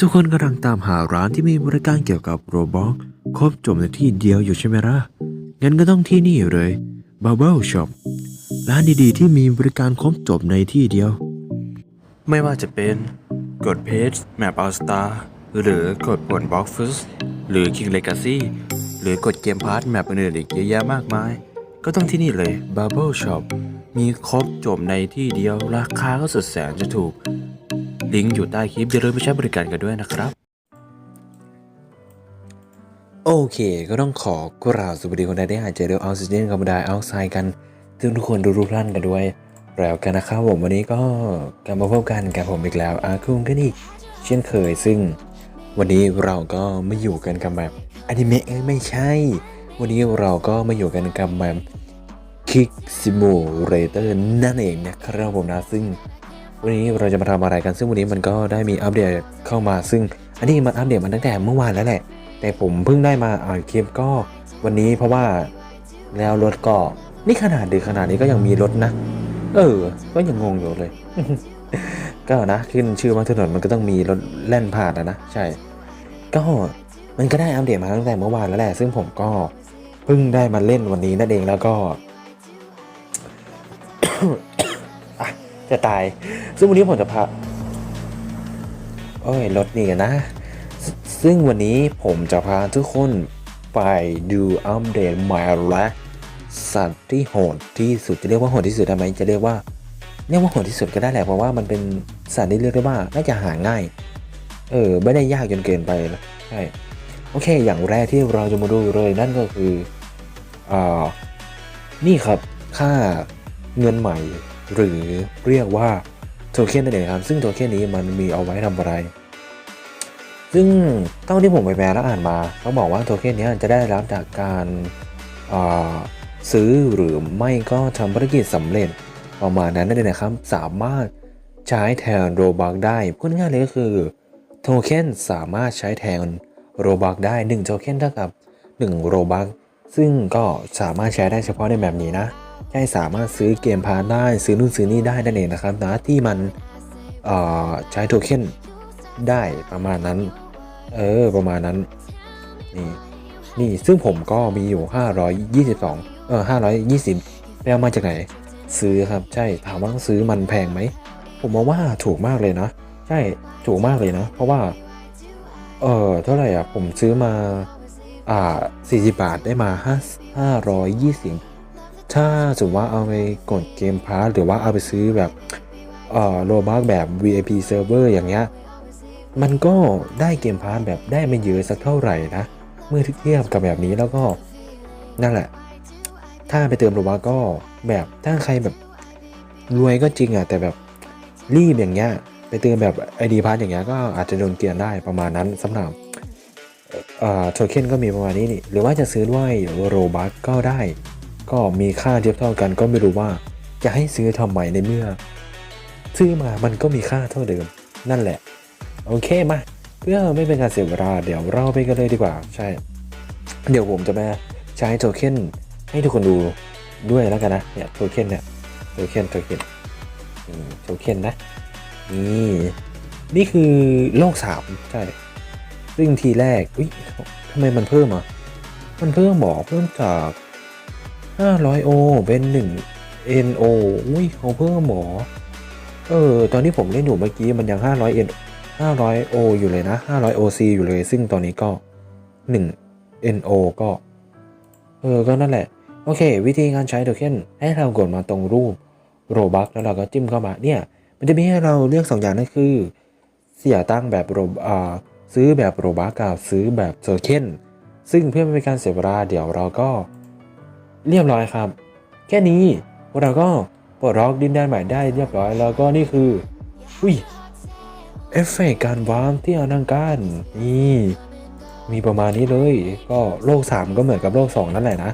ทุกคนกำลังตามหาร้านที่มีบริการเกี่ยวกับโรบอทครบจบในที่เดียวอยู่ใช่ไหมล่ะ งั้นก็ต้องที่นี่เลย Bubble Shop ร้านดีๆ ที่มีบริการครบจบในที่เดียว ไม่ว่าจะเป็นกดเพจ Map All Star หรือกดป่วน Box f u s หรือ King Legacy หรือกดเกมพาร์ทแมปอื่นๆอีกเยอะแยะมากมาย ก็ต้องที่นี่เลย Bubble Shop มีครบจบในที่เดียวราคาก็สุดแสนจะถูก ลิงก์อยู่ใต้คลิปอย่าลืมไปใช้บริการกันด้วยนะครับ โอเค ก็ต้องขอกราบสวัสดีคนใดที่หายใจเร็วออกซิเจนกับไดออกไซด์กันซึ่งทุกคนดูรูปร่างกันด้วย แล้วกันนะครับผมวันนี้ก็กลับมาพบกันกับผมอีกแล้วอาคุงกันอีกเช่นเคยซึ่งวันนี้เราก็ไม่อยู่กันกับแบบอนิเมะไม่ใช่ วันนี้เราก็มาอยู่กันกับแบบคิกซิมูเรเตอร์นั่นเองนะครับผมนะซึ่ง วันนี้เราจะมาทำอะไรกันซึ่งวันนี้มันก็ได้มีอัปเดตเข้ามาซึ่งอันนี้มันอัปเดตมาตั้งแต่เมื่อวานแล้วแหละ แต่ผมเพิ่งได้มาอ่านคลิปก็วันนี้เพราะว่าแล้วรถก็นี่ขนาดดึกขนาดนี้ก็ยังมีรถนะ เออ ก็ยังงงอยู่เลย ก็นะขึ้นชื่อว่าถนนมันก็ต้องมีรถแล่นผ่านนะนะใช่ ก็มันก็ได้อัปเดตมาตั้งแต่เมื่อวานแล้วแหละ ซึ่งผมก็เพิ่งได้มาเล่นวันนี้นั่นเองแล้วก็ จะตาย ซึ่งวันนี้ผมจะพา โอ้ยรถนี่กันนะ ซึ่งวันนี้ผมจะพาทุกคนไปดูอัปเดตใหม่และสัตว์ที่โหดที่สุดจะเรียกว่าโหดที่สุดได้ไหมจะเรียกว่าเรียกว่าโหดที่สุดก็ได้แหละเพราะว่ามันเป็นสัตว์ที่เรียกได้ว่าน่าจะหาง่าย เออไม่ได้ยากจนเกินไปใช่โอเค อย่างแรกที่เราจะมาดูเลยนั่นก็คืออ่านี่ครับค่าเงินใหม่ หรือเรียกว่าโทเค็นนั่นเองครับ ซึ่งโทเค็นนี้มันมีเอาไว้ทำอะไร ซึ่งเท่าที่ผมไปแปลและอ่านมาเขาบอกว่าโทเค็นนี้จะได้รับจากการาซื้อหรือไม่ก็ทำภารกิจสำเร็จประมาณนั้นนั่นเองนะครับ สามารถใช้แทนโรบักได้พูดง่ายๆเลยก็คือโทเค็นสามารถใช้แทนโรบักได้1โทเค็นเท่ากับ1โรบักซึ่งก็สามารถใช้ได้เฉพาะในแบบนี้นะ ใช่สามารถซื้อเกมพาร์ได้ซื้อนู่นซื้อนี่ได้นั่นเองนะครับนะที่มันเอ่อใช้โทเค็นได้ประมาณนั้น เออ ประมาณนั้น นี่ นี่ ซึ่งผมก็มีอยู่ 522 เออ 520ไปเอามาจากไหน ซื้อครับ ใช่ ถามว่าซื้อมันแพงไหม ผมมองว่าถูกมากเลยนะ ใช่ ถูกมากเลยนะ เพราะว่า เออ เท่าไหร่อะ ผมซื้อมา อ่า 40 บาทได้มา 5 520 ถ้าสมมติว่าเอาไปกดเกมพาร์หรือว่าเอาไปซื้อแบบเอ่อโลบักแบบ VIP server อย่างเงี้ย มันก็ได้เกมพาร์แบบได้ไม่เยอะสักเท่าไหร่นะ เมื่อเทียบกับแบบนี้แล้วก็นั่นแหละ ถ้าไปเติมโลบักก็แบบถ้าใครแบบรวยก็จริงอะแต่แบบรีบอย่างเงี้ยไปเติมแบบ ID พาร์อย่างเงี้ยก็อาจจะโดนเกลียนได้ประมาณนั้นสำหรับเอ่อโทเค็นก็มีประมาณนี้นี่หรือว่าจะซื้อด้วยโรบักก็ได้ ก็มีค่าเทียบเท่ากันก็ไม่รู้ว่าจะให้ซื้อทำไมในเมื่อ ซื้อมามันก็มีค่าเท่าเดิม นั่นแหละ โอเคมาเพื่อไม่เป็นการเสียเวลาเดี๋ยวเราไปกันเลยดีกว่า ใช่ เดี๋ยวผมจะมาใช้โทเค็นให้ทุกคนดูด้วยแล้วกันนะเนี่ยโทเค็นเนี่ยโทเค็นโทเค็นโทเค็นนะนี่นี่คือโลกสามใช่ซึ่งทีแรกอุ้ยทำไมมันเพิ่มอะมันเพิ่มบอเพิ่มจาก 500 โอ เป็น1 NO อุ้ยเขาเพิ่มหมอ เออ ตอนที่ผมเล่นอยู่เมื่อกี้มันยัง 500 N 500 O อยู่เลยนะ 500 OC อยู่เลย ซึ่งตอนนี้ก็ 1 NO ก็ เออ ก็นั่นแหละ โอเค วิธีการใช้โทเค็นให้เรากดมาตรงรูปโรบักแล้วเราก็จิ้มเข้ามาเนี่ย มันจะมีให้เราเลือก 2 อย่างนั่นคือ เสียตั้งแบบโรอ่าซื้อแบบโรบักกับซื้อแบบโทเค็นซึ่งเพื่อไม่เป็นการเสียเวลาเดี๋ยวเราก็ เรียบร้อยครับ แค่นี้พวกเราก็ปลดล็อกดินแดนใหม่ได้เรียบร้อยแล้วก็นี่คืออุ้ยเอฟเฟกต์การวาร์มที่อลังการนี่มีประมาณนี้เลย ก็โลก 3 ก็เหมือนกับโลก 2 นั่นแหละนะ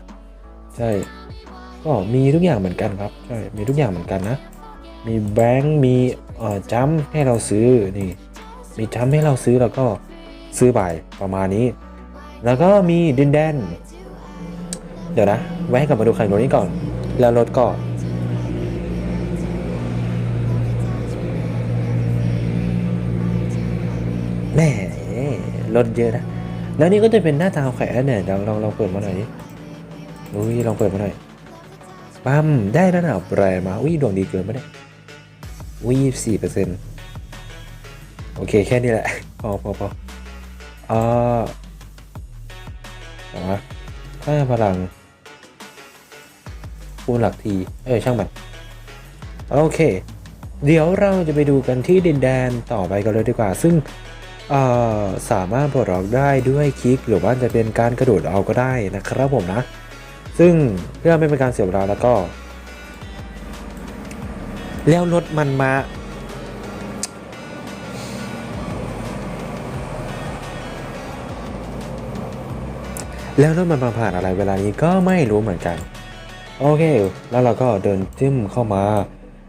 ใช่ ก็มีทุกอย่างเหมือนกันครับใช่มีทุกอย่างเหมือนกันนะ มีแบงค์มีเอ่อจัมให้เราซื้อนี่ มีจัมให้เราซื้อแล้วก็ซื้อไปประมาณนี้ แล้วก็มีดินแดน เดี๋ยวนะแวะกลับมาดูคันรถนี้ก่อน แล้วรถก็แหมลดเยอะนะ แล้วนี่ก็จะเป็นหน้าตาของไข่แอนเนี่ยลองลองลองเปิดมาหน่อยดิอุ้ยลองเปิดมาหน่อยปั๊มได้ระดับแรงมาอุ้ยดวงดีเกินไม่ได้อุ้ยยี่สี่เปอร์เซ็นต์โอเคแค่นี้แหละ พอพอพออ่าอ่าค่าพลัง คูณหลักที เออช่างมัน โอเค เดี๋ยวเราจะไปดูกันที่ดินแดนต่อไปกันเลยดีกว่า ซึ่งสามารถปลดล็อกได้ด้วยคลิกหรือว่าจะเป็นการกระโดดเอาก็ได้นะครับผมนะ ซึ่งเพื่อไม่เป็นการเสียเวลาแล้วก็ แล้วรถมันมา แล้วรถมันมาผ่านอะไรเวลานี้ก็ไม่รู้เหมือนกัน โอเค แล้วเราก็เดินจิ้มเข้ามา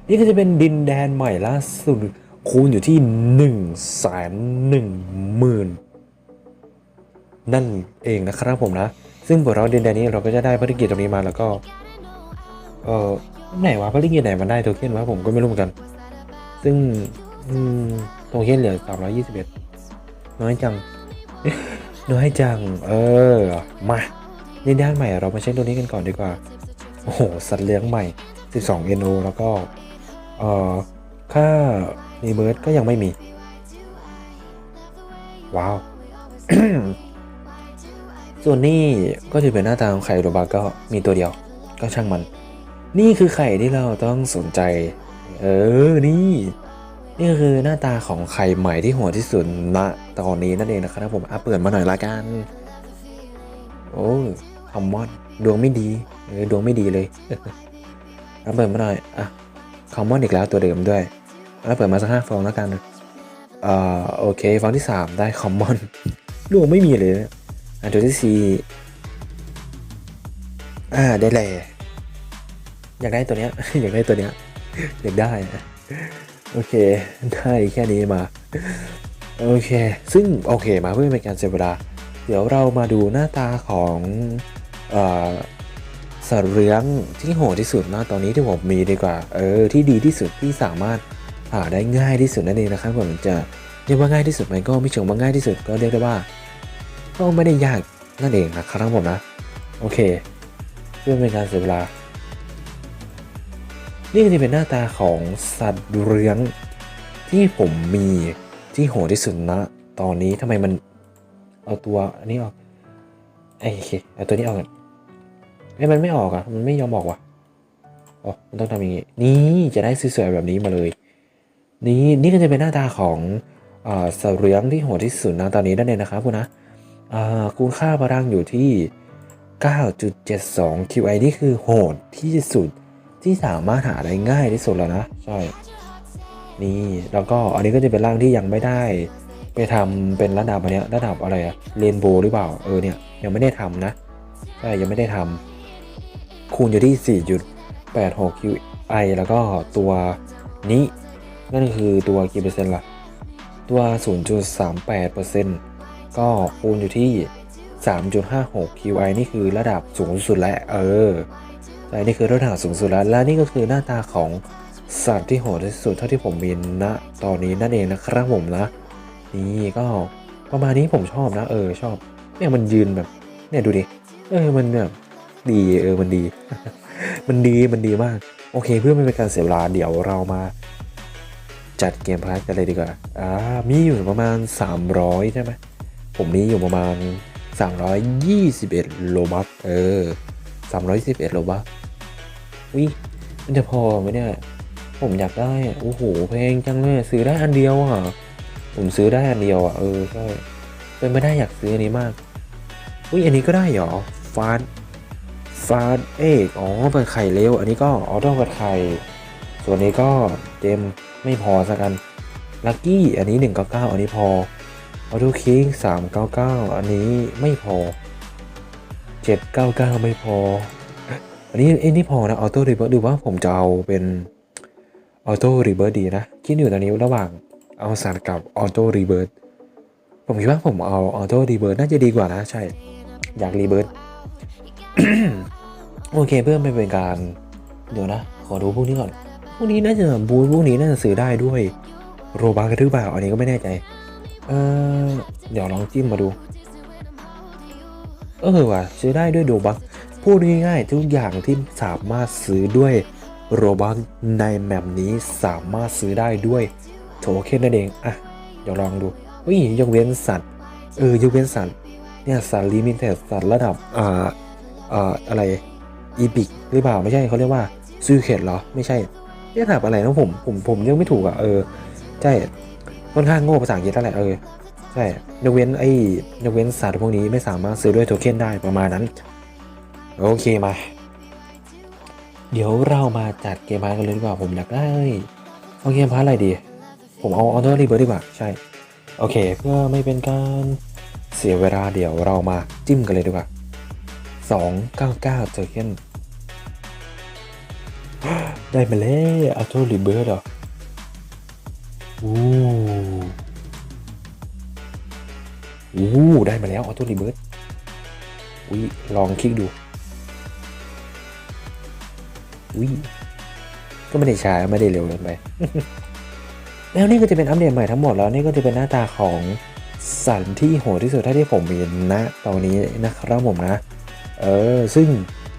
นี่ก็จะเป็นดินแดนใหม่ล่าสุด คูณอยู่ที่1นึ่งแสนหนึ่งหมื่นนั่นเองนะครับผมนะ ซึ่งบทเราดินแดนนี้เราก็จะได้ภารกิจตรงนี้มาแล้วก็ เออไหนวะภารกิจไหนมันได้โทเค็นวะผมก็ไม่รู้เหมือนกัน ซึ่งโทเค็นเหลือ321น้อยจัง น้อยจัง เออ มาดินแดนใหม่เรามาเช็คตัวนี้กันก่อนดีกว่า โอ้โห สัตว์เลี้ยงใหม่ 12 NO แล้วก็ เอ่อ ค่ารีเบิร์ดก็ยังไม่มี ว้าว ส่วนนี้ก็จะเป็นหน้าตาของไข่โรบาก็มีตัวเดียว ก็ช่างมัน นี่คือไข่ที่เราต้องสนใจ เออ นี่ นี่คือหน้าตาของไข่ใหม่ที่หัวที่สุดณตอนนี้นั่นเองนะครับผมอะเปิดมาหน่อยละกัน โอ้คอมมอน ดวงไม่ดีเออดวงไม่ดีเลยเอาเปิดมาหน่อยอะคอมมอนอีกแล้วตัวเดิมด้วยแล้วเปิดมาสักห้าฟองแล้วกันเอ่อโอเคฟองที่สามได้คอมมอนดวงไม่มีเลยอันตัวที่สี่อ่าได้และอยากได้ตัวเนี้ยอยากได้ตัวเนี้ยอยากได้โอเคได้แค่นี้มาโอเค ซึ่งโอเคมาเพื่อเป็นการเสียเวลา เดี๋ยวเรามาดูหน้าตาของ สัตว์เลี้ยงที่โหดที่สุดนะตอนนี้ที่ผมมีดีกว่า เออ ที่ดีที่สุดที่สามารถหาได้ง่ายที่สุดนั่นเองนะครับผมจะเรียกว่าง่ายที่สุดไหมก็ไม่เชิงว่าง่ายที่สุดก็เรียกได้ว่า ก็ไม่ได้ยากนั่นเองนะครับผมนะ โอเค เพื่อเป็นการเสียเวลา นี่ก็จะเป็นหน้าตาของสัตว์เลี้ยงที่ผมมีที่โหดที่สุดนะ ตอนนี้ทำไมมัน เอาตัวอันนี้ออกไอ้โอเคเอาตัวนี้ออกก่อน ไอ้มันไม่ออกอะ มันไม่ยอมออกว่ะอ๋อมันต้องทำอย่างงี้ นี่จะได้สวยๆแบบนี้มาเลย นี่นี่ก็จะเป็นหน้าตาของอ่าสัตว์เลี้ยงที่โหดที่สุดนะตอนนี้นั่นเองนะครับคุณนะอ่าคูณค่าพลังอยู่ที่ 9.72 QI นี่คือโหดที่สุดที่สามารถหาได้ง่ายที่สุดแล้วนะ ใช่ นี่ แล้วก็อันนี้ก็จะเป็นร่างที่ยังไม่ได้ ไปทำเป็นระดับอันเนี้ยระดับอะไรอะเรนโบว์หรือเปล่า เออเนี่ยยังไม่ได้ทำนะ ใช่ ยังไม่ได้ทำ คูณอยู่ที่ 4.86 QI แล้วก็ตัวนี้ นั่นคือตัวกี่เปอร์เซ็นต์ล่ะ ตัว 0.38%ก็คูณอยู่ที่ 3.56 QI นี่คือระดับสูงสุดแล้วเออใช่นี่คือระดับสูงสุดแล้ว และนี่ก็คือหน้าตาของสัตว์ที่โหดที่สุดเท่าที่ผมมีณตอนนี้นั่นเองนะครับผมนะ นี่ก็ประมาณนี้ผมชอบนะ เออชอบ เนี่ยมันยืนแบบ เนี่ยดูดิ เออมันแบบ ดีเออมันดี มันดีมันดีมาก โอเค เพื่อไม่เป็นการเสียเวลาเดี๋ยวเรามาจัดเกมพาร์ทกันเลยดีกว่าอ่ามีอยู่ประมาณ 300 ใช่ไหมผมมีอยู่ประมาณ 321 โลบัคเออ 321 โลบัควิมันจะพอไหมเนี่ย ผมอยากได้อะโอ้โหเพลงจังเลยซื้อได้อันเดียวอะ ผมซื้อได้อันเดียวอะ เออใช่เป็นไม่ได้อยากซื้ออันนี้มากอุ้ยอันนี้ก็ได้เหรอฟาด ฟาดเอกอ๋อเปิดไข่เร็ว อันนี้ก็ออโต้เปิดไข่ ส่วนนี้ก็เจมไม่พอสักกันลัคกี้อันนี้ 199 อันนี้พอออโต้คิง399 อันนี้ไม่พอ 799 ไม่พอ อันนี้เอ้นี่พอนะออโต้รีเบิร์ดหรือว่าผมจะเอาเป็นออโต้รีเบิร์ดดีนะ คิดอยู่ตอนนี้ระหว่างเอาสารกับออโต้รีเบิร์ดผมคิดว่าผมเอาออโต้รีเบิร์ดน่าจะดีกว่านะ ใช่ อยากรีเบิร์ด โอเคเพื่อไม่เป็นการ เดี๋ยวนะ ขอดูพวกนี้ก่อน พวกนี้น่าจะบูธพวกนี้น่าจะซื้อได้ด้วย โรบัคหรือเปล่าอันนี้ก็ไม่แน่ใจ เออเดี๋ยวลองจิ้มมาดู เออว่ะซื้อได้ด้วยโรบักพูดง่ายๆทุกอย่างที่สามารถซื้อด้วยโรบักในแมปนี้สามารถซื้อได้ด้วยโทเค็นนั่นเองอะเดี๋ยวลองดูเฮ้ยยกเว้นสัตว์เออยกเว้นสัตว์เนี่ยสัตว์ลิมิเต็ดสัตว์ระดับอ่าอ่าอะไร อีพิกหรือเปล่าไม่ใช่เขาเรียกว่าซูเคทเหรอ ไม่ใช่เรียกระดับอะไรนะผมผมผมยังไม่ถูกอะเออใช่ค่อนข้างโง่ภาษาอังกฤษนั่นแหละเออใช่ยกเว้นไอ้ยกเว้นสัตว์พวกนี้ไม่สามารถซื้อด้วยโทเค็นได้ประมาณนั้น โอเคมา เดี๋ยวเรามาจัดเกมพาร์กันเลยดีกว่าผมอยากได้เอาเกมพาร์อะไรดี ผมเอาออโต้รีเบิร์ดีกว่าใช่ โอเค เพื่อไม่เป็นการเสียเวลาเดี๋ยวเรามาจิ้มกันเลยดีกว่า 299โทเค็นได้มาแล้วออโต้รีเบิร์ดเหรออู้อู้ได้มาแล้วออโต้รีเบิร์ดอุ้ยลองคลิกดูอุ้ยก็ไม่ได้ช้าไม่ได้เร็วเกินไป แล้วนี่ก็จะเป็นอัปเดตใหม่ทั้งหมดแล้วนี่ก็จะเป็นหน้าตาของสันที่โหดที่สุดเท่าที่ผมมีณตอนนี้นะครับผมนะ เออซึ่ง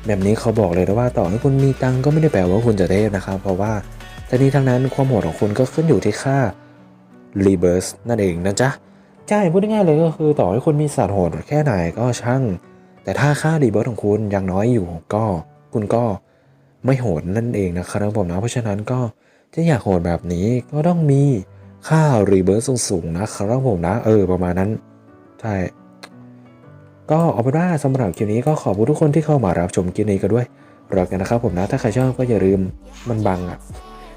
แบบนี้เขาบอกเลยนะว่าต่อให้คุณมีตังก็ไม่ได้แปลว่าคุณจะเทพนะครับ เพราะว่าทั้งนี้ทั้งนั้นความโหดของคุณก็ขึ้นอยู่ที่ค่ารีเบิร์สนั่นเองนะจ๊ะใช่พูดง่ายๆเลยก็คือต่อให้คุณมีสัตว์โหดแค่ไหนก็ช่าง แต่ถ้าค่ารีเบิร์สของคุณยังน้อยอยู่ก็คุณก็ไม่โหดนั่นเองนะครับผมนะเพราะฉะนั้นก็จะอยากโหดแบบนี้ก็ต้องมีค่ารีเบิร์สสูงๆนะครับผมนะเออประมาณนั้นใช่ ก็เอาเป็นว่าสำหรับคลิปนี้ก็ขอบคุณทุกคนที่เข้ามารับชมคลิปนี้กันด้วยรักกันนะครับผมนะถ้าใครชอบก็อย่าลืมมันบังอะ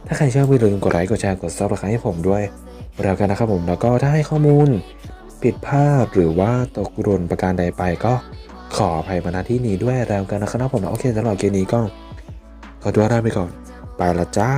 ถ้าใครชอบอย่าลืมกดไลค์กดแชร์กดซับสไครต์ให้ผมด้วยรักกันนะครับผมแล้วก็ถ้าให้ข้อมูลผิดพลาดหรือว่าตกหล่นประการใดไปก็ขออภัยมาณที่นี้ด้วยแล้วกันนะครับผมนะโอเคสำหรับคลิปนี้ก็ขอตัวลาไปก่อนไปละจ้า